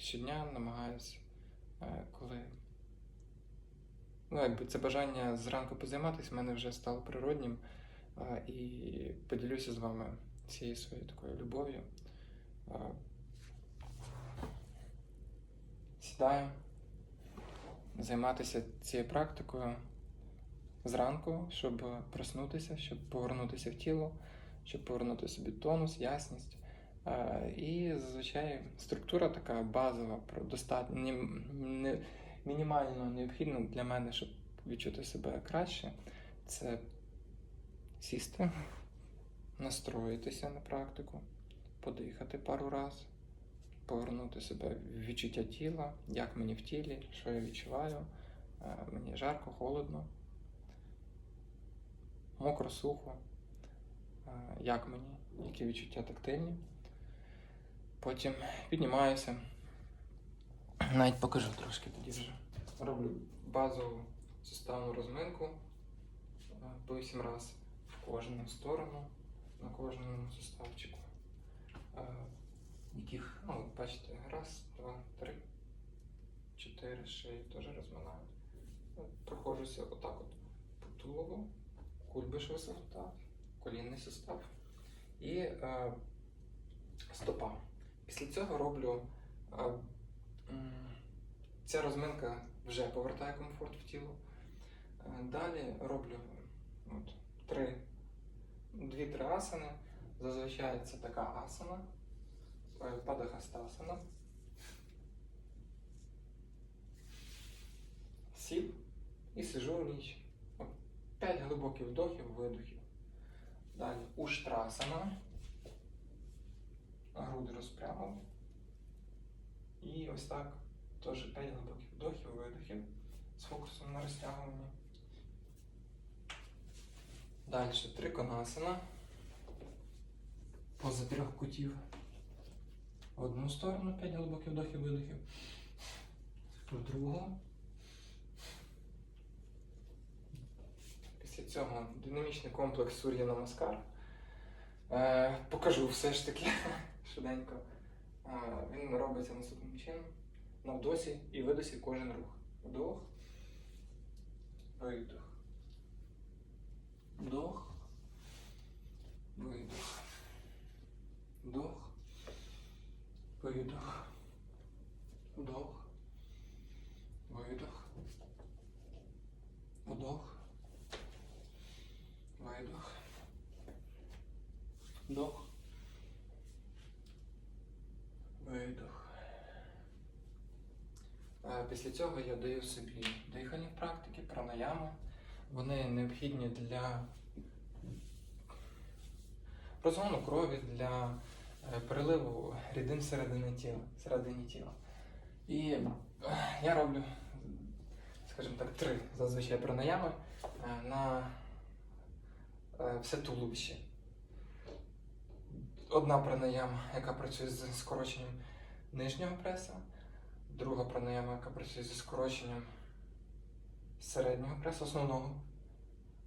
щодня намагаюся, е, коли. Ну, якби це бажання зранку позайматися в мене вже стало природнім. е, І поділюся з вами цією своєю такою любов'ю. Е, Сідаю займатися цією практикою зранку, щоб проснутися, щоб повернутися в тіло, щоб повернути собі тонус, ясність. Е, І зазвичай структура така базова, про достатньо не, мінімально необхідна для мене, щоб відчути себе краще. Це сісти, настроїтися на практику, подихати пару разів, повернути себе в відчуття тіла, як мені в тілі, що я відчуваю. Е, Мені жарко, холодно, мокро, сухо. Е, Як мені, які відчуття тактильні. Потім піднімаюся. Навіть покажу трошки тоді вже. Роблю базову суставну розминку е, по 8 разів в кожну сторону, на кожному суставчику. Е, Яких, ну, от бачите, раз, два, три, чотири шиї теж розминаю. Е, Проходжуся отак от по тулову, кульбишева сустав, колінний сустав і е, стопа. Після цього роблю. м, Ця розминка вже повертає комфорт в тіло. Далі роблю от, три, дві-три асани. Зазвичай це така асана, е, падахастасана. Сів і сижу в ніч. П'ять глибоких вдохів, видохів. Далі уштрасана. Груди розпрямив. І ось так теж 5 глибоких вдохів, видохів з фокусом на розтягуванні. Далі триконасана. Поза трьох кутів. В одну сторону 5 глибоких вдохів, видохів. В другу. Після цього динамічний комплекс Сур'я Намаскар. Е, покажу все ж таки швиденько. Він робиться наступним чином. На вдосі і видосі кожен рух. Вдох. Видох. Вдох. Видох. Вдох. Видох. Вдох. Видох. Вдох. Видох. Вдох. Видох. Е, Після цього я даю собі дихальні практики, пранаями. Вони необхідні для розгону крові, для е, переливу рідин всередині тіла. Всередині тіла. І е, я роблю, скажімо так, три зазвичай пранаями е, на все туловище. Одна пранаяма, яка працює з скороченням нижнього преса, друга пранаяма, яка працює зі скороченням середнього пресу, основного.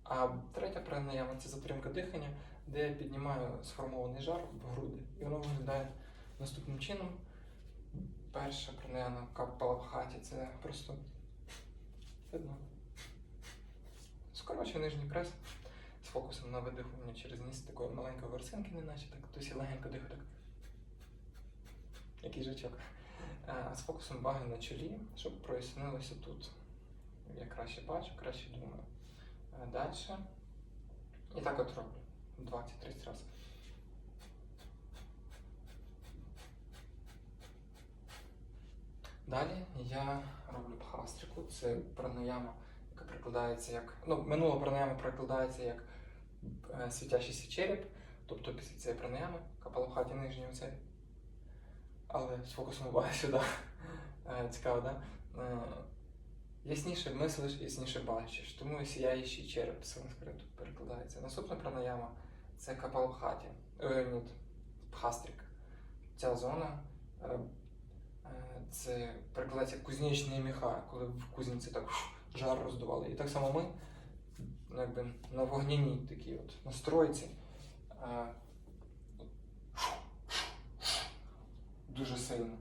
А третя пранаяма це затримка дихання, де я піднімаю сформований жар в груди. І воно виглядає наступним чином. Перша пранаяма капалабхаті це просто видно. Скорочую нижній прес з фокусом на видихування через ніс такої маленької ворсинки, не наче так, досі легенько дихаю так. Як їжачок. Е, З фокусом ваги на чолі, щоб прояснилося тут. Я краще бачу, краще думаю. Далі. І так от роблю. 20-30 разів. Далі я роблю бхастрику. Це пранаяма, яка прикладається як. Ну, минула пранаяма прикладається як е, світящийся череп. Тобто після цієї пранаями капалабхаті нижній оцей. Але з фокусом уваги сюди. Е, Цікаво, так? Да? Е, Ясніше мислиш, ясніше бачиш. Тому і сіяючий череп санскриту перекладається. Наступна пранаяма це капалбхаті. Е, ні, бхастрик. Ця зона це перекладається як кузнечні міха, коли в кузниці так жар роздували. І так само ми ну, якби, на вогняній такій от настройці. Дуже сильно.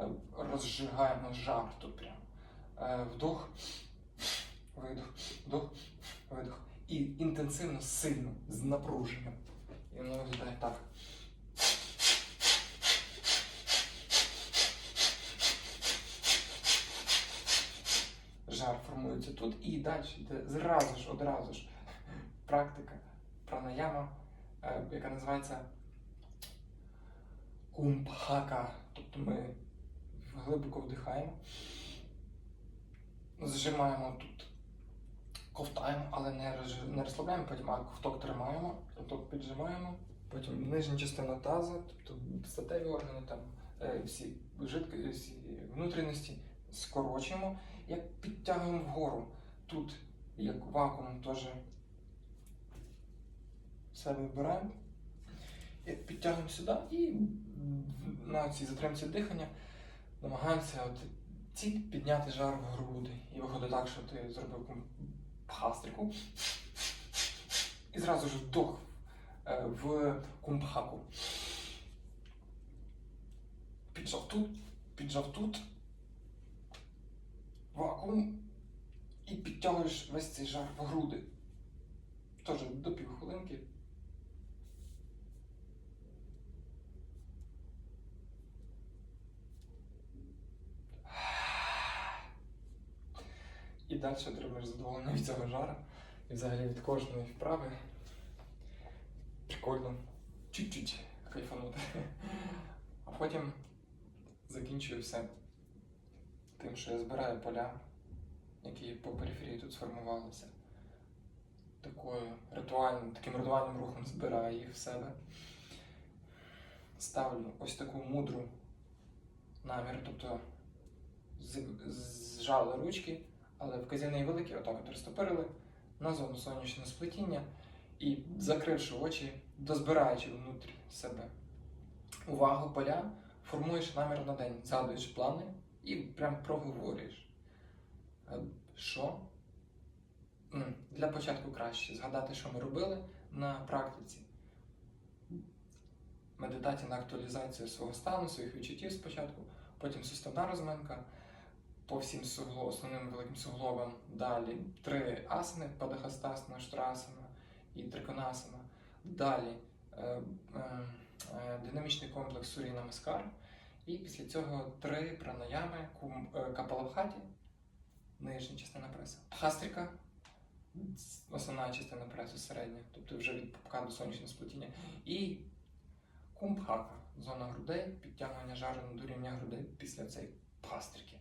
е, розжигаємо жар тут прям. Е, Вдох, видох, вдох, видох. І інтенсивно, сильно, з напруженням. І воно виглядає так. Жар формується тут і далі йде зразу ж, одразу ж практика пранаяма, е, яка називається кумбхака. Тобто ми глибоко вдихаємо, зжимаємо тут, ковтаємо, але не, не розслабляємо, потім а ковток тримаємо, ковток піджимаємо, потім нижня частина таза, тобто статеві органи, там е, всі жидкі, всі внутрішності скорочуємо, як підтягуємо вгору. Тут, як вакуум, теж все вибираємо. І підтягуємо сюди і на цій затримці дихання намагаємося от ціль підняти жар в груди. І виходить так, що ти зробив пхастрику. І зразу ж вдох е, в кумбхаку. Піджав тут, піджав тут. Вакуум. І підтягуєш весь цей жар в груди. Теж до півхвилинки. І далі отримаєш задоволення від цього жара. І взагалі від кожної вправи. Прикольно. Чуть-чуть кайфанути. А потім закінчую все тим, що я збираю поля, які по периферії тут сформувалися. Такою ритуальним, таким ритуальним рухом збираю їх в себе. Ставлю ось таку мудру намір, тобто зжали ручки, але вказівний великий, отак от розтопирили на зону сонячного сплетіння і, закривши очі, дозбираючи внутрі себе увагу поля, формуєш намір на день, згадуєш плани і прям проговорюєш. Е, Що? Для початку краще згадати, що ми робили на практиці. Медитація на актуалізацію свого стану, своїх відчуттів спочатку, потім суставна розминка по всім сугло, основним великим суглобам. Далі три асани, падахастасана, штрасана і триконасана. Далі е, е, е, динамічний комплекс Сурі Намаскар. І після цього три пранаями кум, е, капалабхаті, нижня частина пресу, хастрика, основна частина пресу середня, тобто вже від пупка до сонячного сплетіння, і кумбхака, зона грудей, підтягування жару до рівня грудей після цієї пастрики.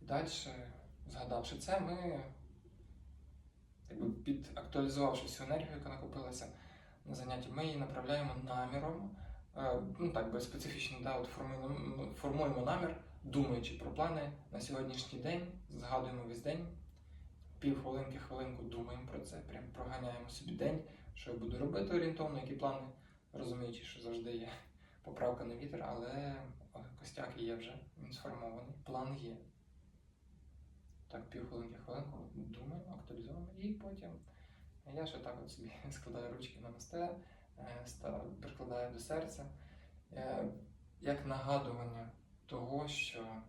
Далі, згадавши це, ми, якби підактуалізувавши всю енергію, яка накопилася на занятті, ми її направляємо наміром. е, Ну так би специфічно, да, от формуємо, формуємо намір, думаючи про плани на сьогоднішній день, згадуємо весь день, півхвилинки, хвилинку думаємо про це, прям проганяємо собі день, що я буду робити орієнтовно, які плани, розуміючи, що завжди є поправка на вітер, але костяк є вже, він сформований, план є. Так, півхвилинки, хвилинку, думаємо, актуалізуємо, і потім я ще так от собі складаю ручки на масте, е, прикладаю до серця, е, як нагадування того, що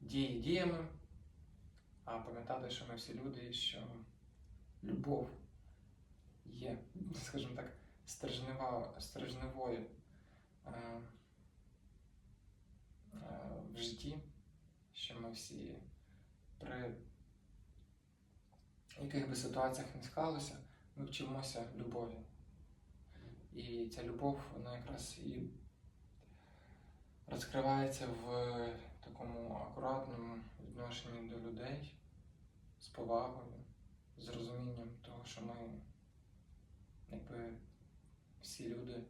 дії діями, а пам'ятати, що ми всі люди, що любов є, скажімо так, стержневою е, в житті, що ми всі при яких би ситуаціях не склалося, ми вчимося любові. І ця любов, вона якраз і розкривається в такому акуратному відношенні до людей, з повагою, з розумінням того, що ми якби всі люди,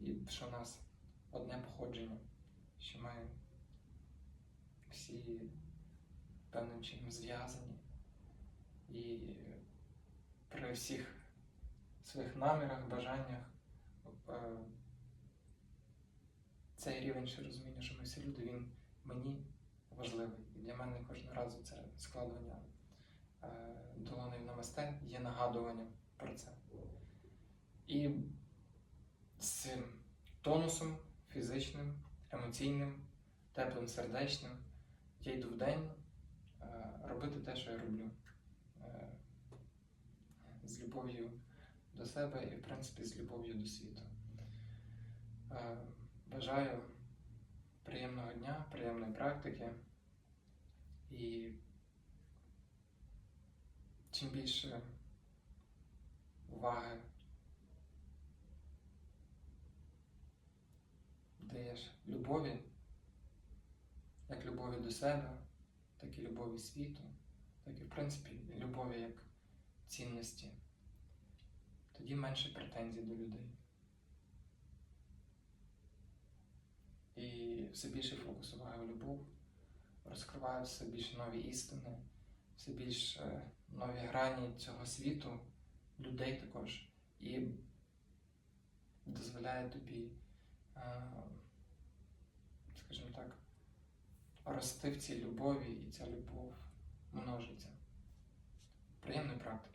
і що в нас одне походження, що ми всі певним чином зв'язані. І при всіх своїх намірах, бажаннях е, цей рівень ще розуміння, що ми всі люди, він мені важливий. І для мене кожного разу це складування е, долонів на масте є нагадуванням про це. І з цим тонусом фізичним, емоційним, теплим, сердечним. Я йду в день е, робити те, що я роблю. Е, з любов'ю до себе і, в принципі, з любов'ю до світу. Е, Бажаю приємного дня, приємної практики. І чим більше уваги даєш любові, як любові до себе, так і любові світу, так і, в принципі, любові як цінності, тоді менше претензій до людей. І все більше фокус уваги в любов, розкриваю все більше нові істини, все більше нові грані цього світу, людей також, і дозволяє тобі, е, скажімо так, рости в цій любові, і ця любов множиться. Приємної практики.